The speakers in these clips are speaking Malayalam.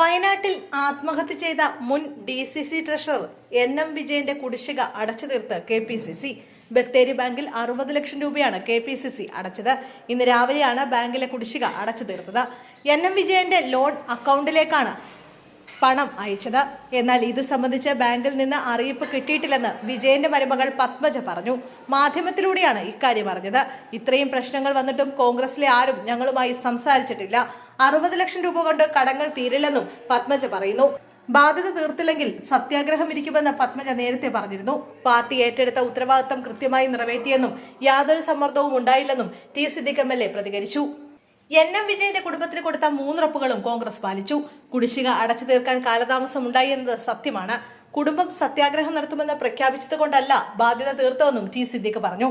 വയനാട്ടിൽ ആത്മഹത്യ ചെയ്ത മുൻ D C C treasurer N M വിജയന്റെ കുടിശ്ശിക അടച്ചു തീർത്ത് K P C C. Bathery ബാങ്കിൽ അറുപത് ലക്ഷം രൂപയാണ് കെ പി സി സി അടച്ചത്. ഇന്ന് രാവിലെയാണ് ബാങ്കിലെ കുടിശ്ശിക അടച്ചു തീർത്തത്. എൻ എം വിജയന്റെ ലോൺ അക്കൗണ്ടിലേക്കാണ് പണം അയച്ചത്. എന്നാൽ ഇത് സംബന്ധിച്ച് ബാങ്കിൽ നിന്ന് അറിയിപ്പ് കിട്ടിയിട്ടില്ലെന്ന് വിജയന്റെ മരുമകൾ പത്മജ പറഞ്ഞു. മാധ്യമത്തിലൂടെയാണ് ഇക്കാര്യം അറിഞ്ഞത്. ഇത്രയും പ്രശ്നങ്ങൾ വന്നിട്ടും കോൺഗ്രസിലെ ആരും ഞങ്ങളുമായി സംസാരിച്ചിട്ടില്ല. അറുപത് ലക്ഷം രൂപ കൊണ്ട് കടങ്ങൾ തീരില്ലെന്നും പത്മജ പറയുന്നു. ബാധ്യത തീർത്തില്ലെങ്കിൽ സത്യാഗ്രഹം ഇരിക്കുമെന്ന് പത്മജ നേരത്തെ പറഞ്ഞിരുന്നു. പാർട്ടി ഏറ്റെടുത്ത ഉത്തരവാദിത്തം കൃത്യമായി നിറവേറ്റിയെന്നും യാതൊരു സമ്മർദ്ദവും ഉണ്ടായില്ലെന്നും T Siddique M L A പ്രതികരിച്ചു. എൻ എം വിജയന്റെ കുടുംബത്തിന് കൊടുത്ത മൂന്നുറപ്പുകളും കോൺഗ്രസ് പാലിച്ചു. കുടിശ്ശിക അടച്ചു തീർക്കാൻ കാലതാമസം ഉണ്ടായി എന്നത് സത്യമാണ്. കുടുംബം സത്യാഗ്രഹം നടത്തുമെന്ന് പ്രഖ്യാപിച്ചതുകൊണ്ടല്ല ബാധ്യത തീർത്തതെന്നും ടി സിദ്ദിഖ് പറഞ്ഞു.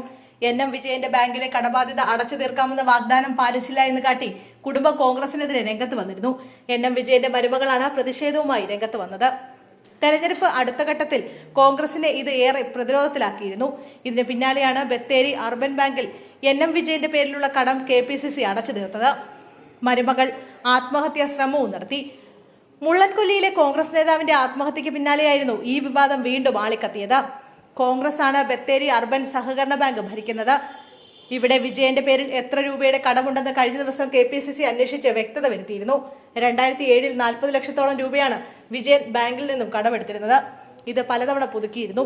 എൻ എം വിജയന്റെ ബാങ്കിലെ കടബാധ്യത അടച്ചു തീർക്കാമെന്ന വാഗ്ദാനം പാലിച്ചില്ല എന്ന് കാട്ടി കുടുംബ കോൺഗ്രസിനെതിരെ രംഗത്ത് വന്നിരുന്നു. എൻ എം വിജയന്റെ മരുമകളാണ് പ്രതിഷേധവുമായി രംഗത്ത് വന്നത്. തെരഞ്ഞെടുപ്പ് അടുത്ത ഘട്ടത്തിൽ കോൺഗ്രസിനെ ഇത് ഏറെ പ്രതിരോധത്തിലാക്കിയിരുന്നു. ഇതിന് പിന്നാലെയാണ് ബത്തേരി അർബൻ ബാങ്കിൽ എൻ എം വിജയന്റെ പേരിലുള്ള കടം കെ പി സി സി അടച്ചു തീർത്തത്. മരുമകൾ ആത്മഹത്യാ ശ്രമവും നടത്തി. മുള്ളൻകൊല്ലിയിലെ കോൺഗ്രസ് നേതാവിന്റെ ആത്മഹത്യക്ക് പിന്നാലെയായിരുന്നു ഈ വിവാദം വീണ്ടും ആളിക്കത്തിയത്. കോൺഗ്രസ് ആണ് ബത്തേരി അർബൻ സഹകരണ ബാങ്ക് ഭരിക്കുന്നത്. ഇവിടെ വിജയന്റെ പേരിൽ എത്ര രൂപയുടെ കടമുണ്ടെന്ന് കഴിഞ്ഞ ദിവസം കെ പി സി സി അന്വേഷിച്ച് വ്യക്തത വരുത്തിയിരുന്നു. രണ്ടായിരത്തി ഏഴിൽ നാൽപ്പത് ലക്ഷത്തോളം രൂപയാണ് വിജയൻ ബാങ്കിൽ നിന്നും കടമെടുത്തിരുന്നത്. ഇത് പലതവണ പുതുക്കിയിരുന്നു.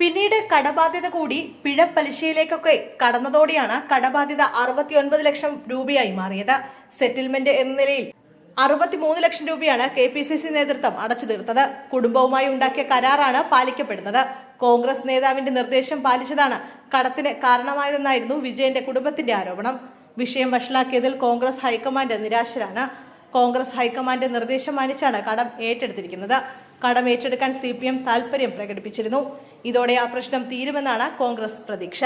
പിന്നീട് കടബാധ്യത കൂടി പിഴ പലിശയിലേക്കൊക്കെ കടന്നതോടെയാണ് കടബാധ്യത അറുപത്തിയൊൻപത് ലക്ഷം രൂപയായി മാറിയത്. സെറ്റിൽമെന്റ് എന്ന നിലയിൽ അറുപത്തിമൂന്ന് ലക്ഷം രൂപയാണ് കെ പി സി സി നേതൃത്വം അടച്ചു തീർത്തത്. കുടുംബവുമായി ഉണ്ടാക്കിയ കരാറാണ് പാലിക്കപ്പെടുന്നത്. കോൺഗ്രസ് നേതാവിന്റെ നിർദ്ദേശം പാലിച്ചതാണ് കടത്തിന് കാരണമായതെന്നായിരുന്നു വിജയന്റെ കുടുംബത്തിന്റെ ആരോപണം. വിഷയം വഷളാക്കിയതിൽ കോൺഗ്രസ് ഹൈക്കമാൻഡ് നിരാശരാണ്. കോൺഗ്രസ് ഹൈക്കമാൻഡ് നിർദ്ദേശം മാനിച്ചാണ് കടം ഏറ്റെടുത്തിരിക്കുന്നത്. കടം ഏറ്റെടുക്കാൻ സി പി എം താൽപര്യം പ്രകടിപ്പിച്ചിരുന്നു. ഇതോടെ ആ പ്രശ്നം തീരുമെന്നാണ് കോൺഗ്രസ് പ്രതീക്ഷ.